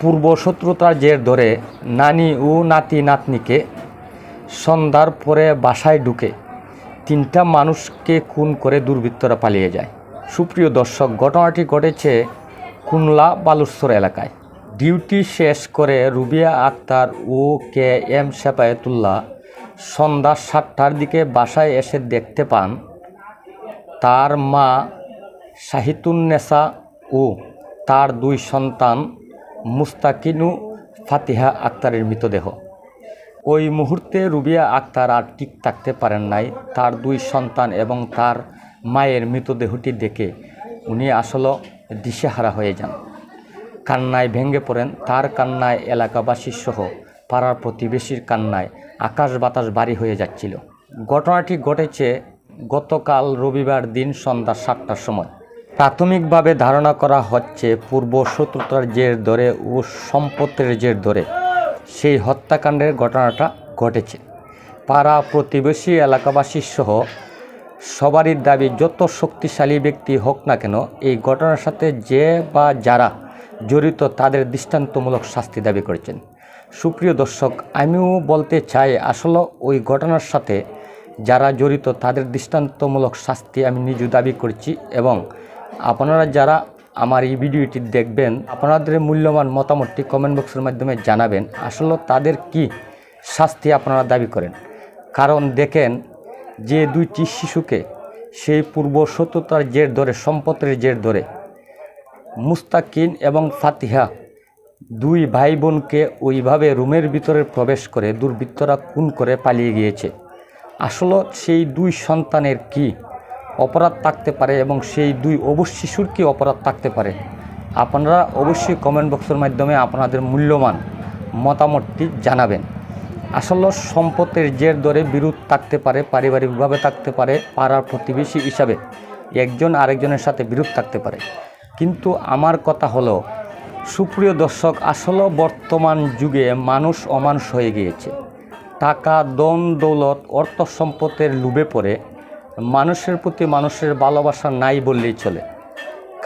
পূর্ব শত্রুতার জের ধরে নানি ও নাতি নাতনিকে সন্ধ্যার পরে বাসায় ঢুকে তিনটা মানুষকে খুন করে দুর্বৃত্তরা পালিয়ে যায়। সুপ্রিয় দর্শক, ঘটনাটি ঘটেছে কুনলা বালুরসর এলাকায়। ডিউটি শেষ করে রুবিয়া আক্তার ও কে এম সেপায়েতুল্লাহ সন্ধ্যা সাতটার দিকে বাসায় এসে দেখতে পান তার মা শাহিতুন্নেসা ও তার দুই সন্তান মুস্তাকিনু ফাতিহা আক্তারের মৃতদেহ। ওই মুহূর্তে রুবিয়া আক্তার আর ঠিক থাকতে পারেন নাই। তার দুই সন্তান এবং তার মায়ের মৃতদেহটি দেখে উনি আসলে দিশেহারা হয়ে যান। কান্নায় ভেঙে পড়েন। তার কান্নায় এলাকাবাসী সহ পাড়ার প্রতিবেশীর কান্নায় আকাশ বাতাস বাড়ি হয়ে যাচ্ছিল। ঘটনাটি ঘটেছে গতকাল রবিবার দিন সন্ধ্যা সাতটার সময়। প্রাথমিকভাবে ধারণা করা হচ্ছে পূর্ব শত্রুতার জের ধরে ও সম্পত্তির জের ধরে সেই হত্যাকাণ্ডের ঘটনাটা ঘটেছে। পাড়া প্রতিবেশী এলাকাবাসী সহ সবারই দাবি, যত শক্তিশালী ব্যক্তি হোক না কেন, এই ঘটনার সাথে যে বা যারা জড়িত তাদের দৃষ্টান্তমূলক শাস্তি দাবি করেছেন। সুপ্রিয় দর্শক, আমিও বলতে চাই, আসলে ওই ঘটনার সাথে যারা জড়িত তাদের দৃষ্টান্তমূলক শাস্তি আমি নিজে দাবি করছি এবং আপনারা যারা আমার এই ভিডিওটি দেখবেন, আপনাদের মূল্যবান মতামতটি কমেন্ট বক্সের মাধ্যমে জানাবেন। আসলে তাদের কি শাস্তি আপনারা দাবি করেন? কারণ দেখেন, যে দুইটি শিশুকে সেই পূর্ব সত্যতার জের ধরে, সম্পত্তির জের ধরে মুস্তাকিন এবং ফাতিহা দুই ভাই বোনকে ওইভাবে রুমের ভিতরে প্রবেশ করে দুর্বৃত্তরা খুন করে পালিয়ে গিয়েছে। আসলে সেই দুই সন্তানের কি অপরাধ থাকতে পারে এবং সেই দুই অবশ শিশুর কি অপরাধ থাকতে পারে। আপনারা অবশ্যই কমেন্ট বক্সের মাধ্যমে আপনাদের মূল্যবান মতামতটি জানাবেন। আসলে সম্পদের জের দরে বিরোধ থাকতে পারে, পারিবারিকভাবে থাকতে পারে, পাড়ার প্রতিবেশী হিসাবে একজন আরেকজনের সাথে বিরোধ থাকতে পারে। কিন্তু আমার কথা হলো, সুপ্রিয় দর্শক, আসলে বর্তমান যুগে মানুষ অমানুষ হয়ে গিয়েছে। টাকা দন দৌলত, অর্থ সম্পদের লুবে পড়ে মানুষের প্রতি মানুষের ভালোবাসা নাই বললেই চলে।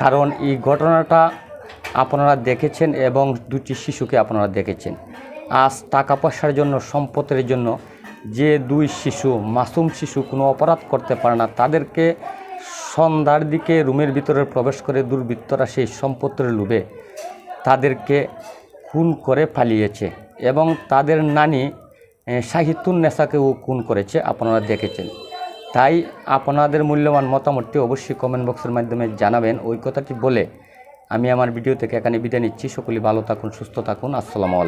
কারণ এই ঘটনাটা আপনারা দেখেছেন এবং দুটি শিশুকে আপনারা দেখেছেন। আজ টাকা পয়সার জন্য, সম্পদের জন্য যে দুই শিশু, মাসুম শিশু কোনো অপরাধ করতে পারে না, তাদেরকে সন্ধ্যার দিকে রুমের ভিতরে প্রবেশ করে দুর্বৃত্তরা সেই সম্পত্তির লোভে তাদেরকে খুন করে পালিয়েছে এবং তাদের নানি শাহিতুন নেশাকেও খুন করেছে, আপনারা দেখেছেন। তাই আপনাদের মূল্যবান মতামতটি অবশ্যই কমেন্ট বক্সের মাধ্যমে জানাবেন। ওই কথাটি বলে আমি আমার ভিডিও থেকে এখানে বিদায় নিচ্ছি। সকলে ভালো থাকুন, সুস্থ থাকুন। আসসালামু আলাইকুম।